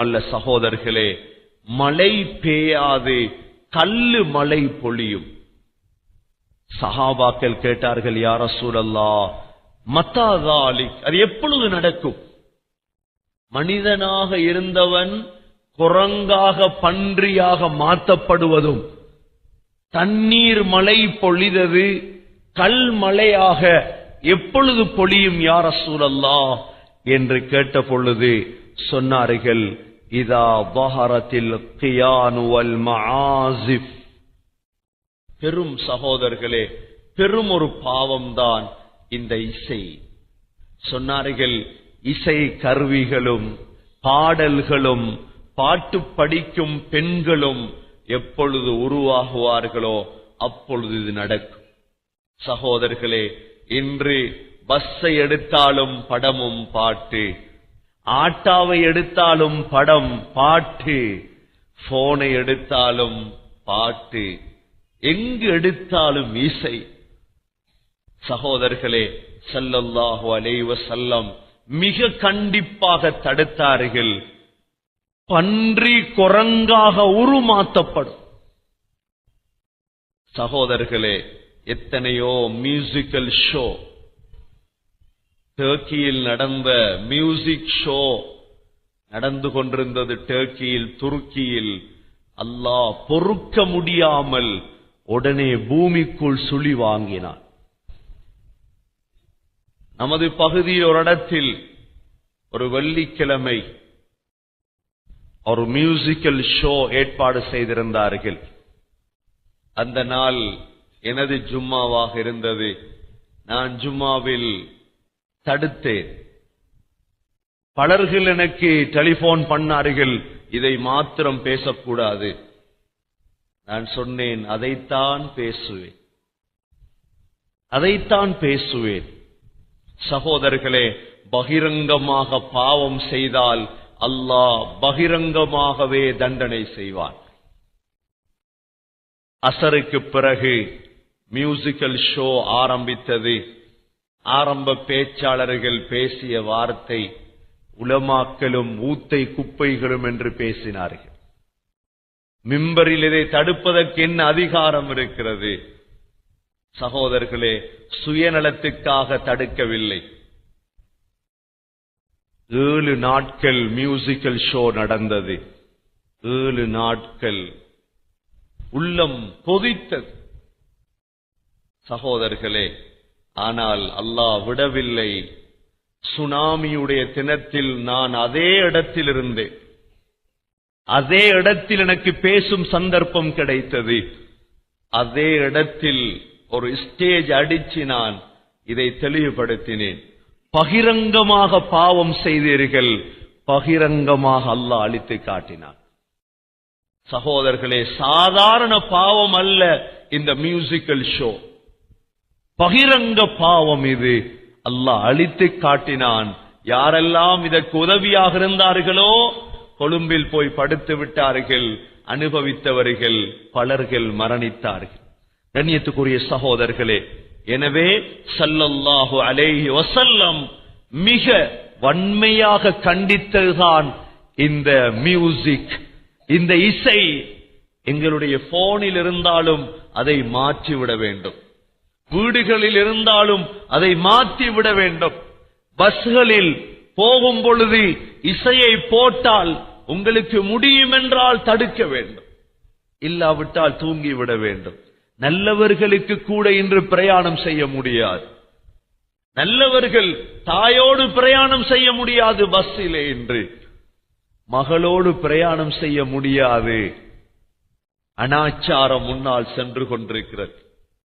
அல்ல சகோதரர்களே மழை பெய்யாது கல்லு மழை பொழியும். சஹாபாக்கள் கேட்டார்கள் யார சூழல்லா மத்தாதாலி அது எப்பொழுது நடக்கும்? மனிதனாக இருந்தவன் குரங்காக பன்றியாக மாற்றப்படுவதும் தண்ணீர் மழை பொழிதது கல் மழையாக எப்பொழுது பொழியும் யார சூழல்லா என்று கேட்ட பொழுது சொன்னார்கள் இதா பஹரத்தில் கியானு வல் பெரும் சகோதரர்களே பெரும் ஒரு பாவம்தான் இந்த இசை. சொன்னார்கள் இசை கருவிகளும் பாடல்களும் பாட்டு படிக்கும் பெண்களும் எப்பொழுது உருவாகுவார்களோ அப்பொழுது இது நடக்கும். சகோதரர்களே இன்று பஸ்ஸை எடுத்தாலும் படமும் பாட்டு ஆட்டாவை எடுத்தாலும் படம் பாட்டு. போனை எடுத்தாலும் பாட்டு. எங்கு எடுத்தாலும் இசை. சகோதரர்களே சல்லல்லாஹு அலைவ செல்லம் மிக கண்டிப்பாக தடுத்தார்கள். பன்றி குரங்காக உருமாற்றப்படும். சகோதரர்களே எத்தனையோ மியூசிக்கல் ஷோ டர்க்கியில் நடந்த மியூசிக் ஷோ நடந்து கொண்டிருந்தது டர்க்கியில் துருக்கியில். அல்லாஹ் பொறுக்க முடியாமல் உடனே பூமிக்குள் சுழி வாங்கினான். நமது பகுதியில் ஒரு இடத்தில் ஒரு வெள்ளிக்கிழமை ஒரு மியூசிக்கல் ஷோ ஏற்பாடு செய்திருந்தார்கள். அந்த நாள் எனது ஜும்மாவாக இருந்தது. நான் ஜும்மாவில் தடுத்தேன். பலர்கள் எனக்கு டெலிபோன் பண்ணார்கள் இதை மாத்திரம் பேசக்கூடாது. நான் சொன்னேன் அதைத்தான் பேசுவேன். அதைத்தான் பேசுவேன். சகோதரர்களே பகிரங்கமாக பாவம் செய்தால் அல்லாஹ் பகிரங்கமாகவே தண்டனை செய்வான். அசருக்கு பிறகு மியூசிக்கல் ஷோ ஆரம்பித்தது. ஆரம்ப பேச்சாளர்கள் பேசிய வார்த்தை உலமாக்கலும் ஊத்தை குப்பைகளும் என்று பேசினார்கள். மிம்பரில் இதை தடுப்பதற்கு என்ன அதிகாரம் இருக்கிறது? சகோதரர்களே சுயநலத்துக்காக தடுக்கவில்லை. ஏழு நாட்கள் மியூசிக்கல் ஷோ நடந்தது. ஏழு நாட்கள் உள்ளம் கொதித்தது. சகோதரர்களே ஆனால் அல்லாஹ் விடவில்லை. சுனாமியுடைய தினத்தில் நான் அதே இடத்தில் இருந்தேன் அதே இடத்தில் எனக்கு பேசும் சந்தர்ப்பம் கிடைத்தது. அதே இடத்தில் ஒரு ஸ்டேஜ் அடிச்சு நான் இதை தெளிவுபடுத்தினேன். பகிரங்கமாக பாவம் செய்தீர்கள் பகிரங்கமாக அல்லாஹ் அழித்து காட்டினான். சகோதரர்களே சாதாரண பாவம் அல்ல இந்த மியூசிக்கல் ஷோ பகிரங்க பாவம் இது. அல்லாஹ் அழித்து காட்டினான். யாரெல்லாம் இதற்கு உதவியாக இருந்தார்களோ கொழும்பில் போய் படுத்து விட்டார்கள் அனுபவித்தவர்கள் பலர்கள் மரணித்தார்கள். கண்ணியத்துக்குரிய சகோதரர்களே எனவே சல்லல்லாஹு அலேஹி வசல்லம் மிக வன்மையாக கண்டித்ததுதான் இந்த மியூசிக் இந்த இசை. எங்களுடைய போனில் இருந்தாலும் அதை மாற்றிவிட வேண்டும். வீடுகளில் இருந்தாலும் அதை மாற்றி விட வேண்டும். பஸ்களில் போகும் பொழுது இசையை போட்டால் உங்களுக்கு முடியும் என்றால் தடுக்க வேண்டும். இல்லாவிட்டால் தூங்கிவிட வேண்டும். நல்லவர்களுக்கு கூட இன்று பிரயாணம் செய்ய முடியாது. நல்லவர்கள் தாயோடு பிரயாணம் செய்ய முடியாது பஸ்ஸிலே என்று மகளோடு பிரயாணம் செய்ய முடியாது. அனாச்சாரம் முன்னால் சென்று கொண்டிருக்கிறது.